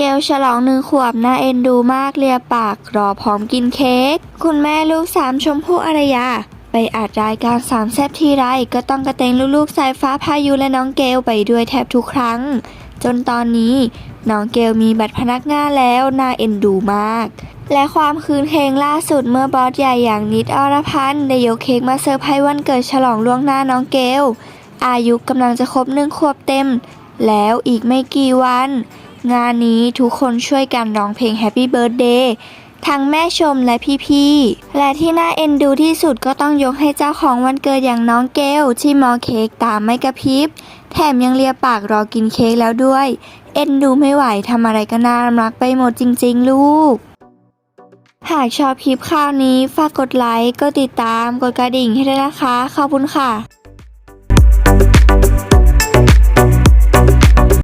เกลฉลองหนึ่งขวบน่าเอ็นดูมากเลียปากรอพร้อมกินเค้ก คุณแม่ลูกสามชมพู่อารยา ไปอัดรายการสามแซบทีไรก็ต้องกระเตงลูกๆสายฟ้าพายุและน้องเกลไปด้วยแทบทุกครั้ง จนตอนนี้น้องเกลมีบัตรพนักงานแล้วน่าเอ็นดูมาก และความคืนเพลงล่าสุดเมื่อบอสใหญ่อย่างนิดอรพันธ์ได้ยกเค้กมาเซอร์ไพรส์วันเกิดฉลองล่วงหน้าน้องเกลอายุกำลังจะครบหนึ่งขวบเต็ม แล้วอีกไม่กี่วัน งานนี้ทุกคนช่วยกันร้องเพลง Happy Birthday ทั้งแม่ชมและพี่ๆ และที่น่าเอ็นดูที่สุดก็ต้องยกให้เจ้าของวันเกิดอย่างน้องเกลที่มอเค้กตามไม่กระพริบ แถมยังเลียปากรอกินเค้กแล้วด้วย เอ็นดูไม่ไหวทำอะไรก็น่ารักไปหมดจริงๆ ลูก หากชอบคลิปข่าวนี้ฝากกดไลค์ กดติดตาม กดกระดิ่งให้ด้วยนะคะ ขอบคุณค่ะ